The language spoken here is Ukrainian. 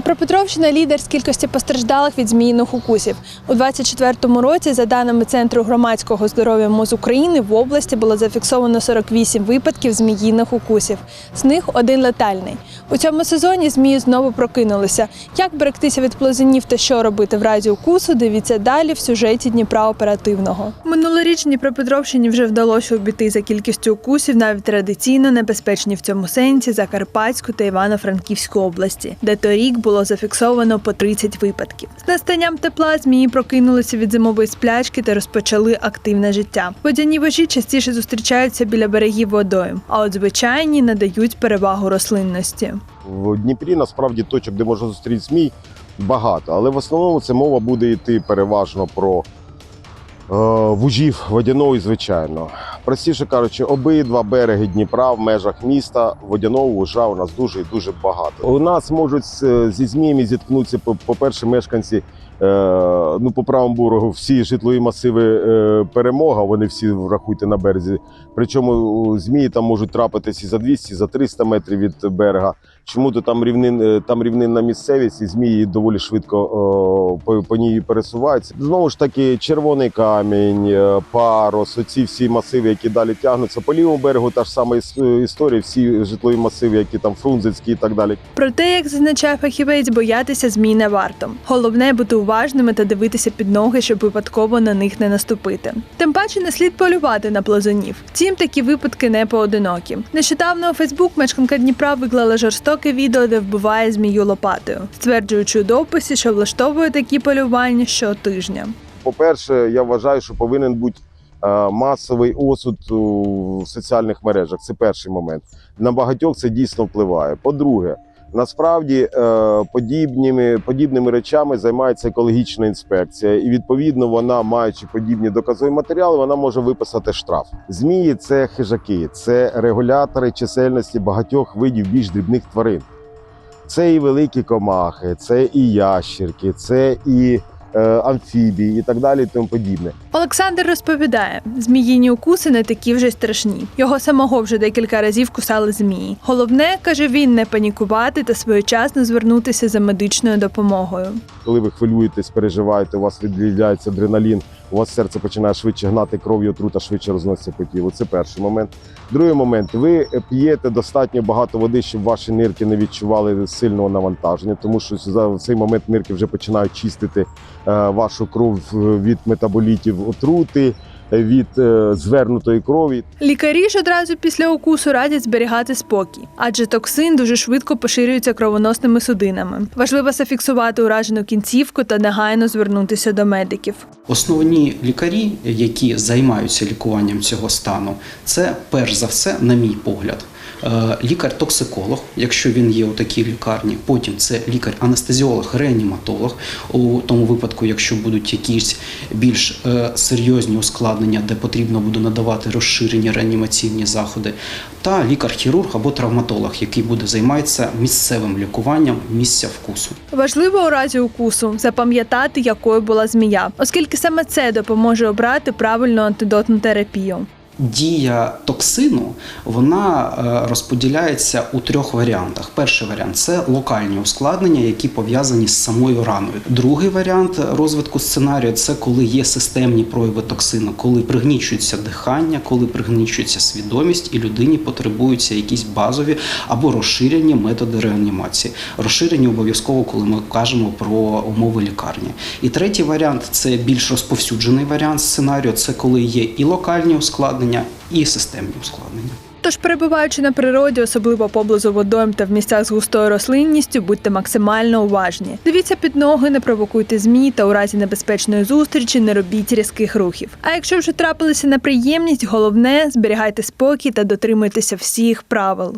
Дніпропетровщина лідер з кількості постраждалих від зміїних укусів. У 2024 році, за даними Центру громадського здоров'я МОЗ України, в області було зафіксовано 48 випадків зміїних укусів. З них один летальний. У цьому сезоні змії знову прокинулися. Як берегтися від плазунів та що робити в разі укусу, дивіться далі в сюжеті Дніпра оперативного. Минулоріч Дніпропетровщині вже вдалося обійти за кількістю укусів навіть традиційно небезпечні в цьому сенсі Закарпатську та Івано-Франківську області, де торік було зафіксовано по 30 випадків. З настанням тепла змії прокинулися від зимової сплячки та розпочали активне життя. Водяні вежі частіше зустрічаються біля берегів водою, а от звичайні надають перевагу рослинності. В Дніпрі насправді точок, де можна зустріти змій, багато, але в основному це мова буде йти переважно про е, вужів водяного і звичайно. Простіше кажучи, обидва береги Дніпра в межах міста водяного вужа у нас дуже і дуже багато. У нас можуть зі зміями зіткнутися, по- по-перше, мешканці. е, Ну, по правому берегу всі житлові масиви е, перемога, вони всі врахуйте на березі. Причому змії там можуть трапитись і за 200, і за 300 метрів від берега. Чому то там рівнин, е, там рівнинна місцевість, і змії доволі швидко о, по, по ній пересуваються. Знову ж таки, червоний камінь, е, парус, оці всі масиви, які далі тягнуться. По лівому берегу та ж сама історія, всі житлові масиви, які там Фрунзенські і так далі. Проте, як зазначає фахівець, боятися змій не варто. Головне бути уважними та дивитися під ноги, щоб випадково на них не наступити. Тим паче не слід полювати на плазунів. Втім, такі випадки не поодинокі. Нещодавно у Фейсбук мешканка Дніпра виклала жорстоке відео, де вбиває змію лопатою, стверджуючи у дописі, що влаштовує такі полювання щотижня. По-перше, я вважаю, що повинен бути е, масовий осуд у соціальних мережах. Це перший момент. На багатьох це дійсно впливає. По-друге, насправді е, подібними, подібними речами займається екологічна інспекція, і відповідно вона, маючи подібні доказові матеріали, вона може виписати штраф. Змії це хижаки, це регулятори чисельності багатьох видів більш дрібних тварин. Це і великі комахи, це і ящерки, це і е, амфібії, і так далі, і тому подібне. Олександр розповідає, зміїні укуси не такі вже страшні. Його самого вже декілька разів кусали змії. Головне, каже він, не панікувати та своєчасно звернутися за медичною допомогою. Коли ви хвилюєтесь, переживаєте, у вас відділяється адреналін, у вас серце починає швидше гнати кров'ю, отрута швидше розноситься по тілу. Це перший момент. Другий момент: ви п'єте достатньо багато води, щоб ваші нирки не відчували сильного навантаження, тому що за цей момент нирки вже починають чистити вашу кров від метаболітів отрути, від е, звернутої крові. Лікарі ж одразу після укусу радять зберігати спокій, адже токсин дуже швидко поширюється кровоносними судинами. Важливо зафіксувати уражену кінцівку та негайно звернутися до медиків. Основні лікарі, які займаються лікуванням цього стану, це перш за все, на мій погляд, е, лікар-токсиколог, якщо він є у такій лікарні. Потім це лікар-анестезіолог, реаніматолог. У тому випадку, якщо будуть якісь більш е, серйозні ускладнення, де потрібно буде надавати розширені реанімаційні заходи, та лікар-хірург або травматолог, який буде займатися місцевим лікуванням місця вкусу. Важливо у разі укусу запам'ятати, якою була змія, оскільки саме це допоможе обрати правильну антидотну терапію. Дія токсину вона е, розподіляється у трьох варіантах. Перший варіант це локальні ускладнення, які пов'язані з самою раною. Другий варіант розвитку сценарію це коли є системні прояви токсину, коли пригнічується дихання, коли пригнічується свідомість, і людині потребуються якісь базові або розширені методи реанімації. Розширені обов'язково, коли ми кажемо про умови лікарні. І третій варіант це більш розповсюджений варіант сценарію. Це коли є і локальні ускладнення, і системні ускладнення. Тож, перебуваючи на природі, особливо поблизу водойм та в місцях з густою рослинністю, будьте максимально уважні. Дивіться під ноги, не провокуйте змій та у разі небезпечної зустрічі не робіть різких рухів. А якщо вже трапилися на приємність, головне зберігайте спокій та дотримуйтеся всіх правил.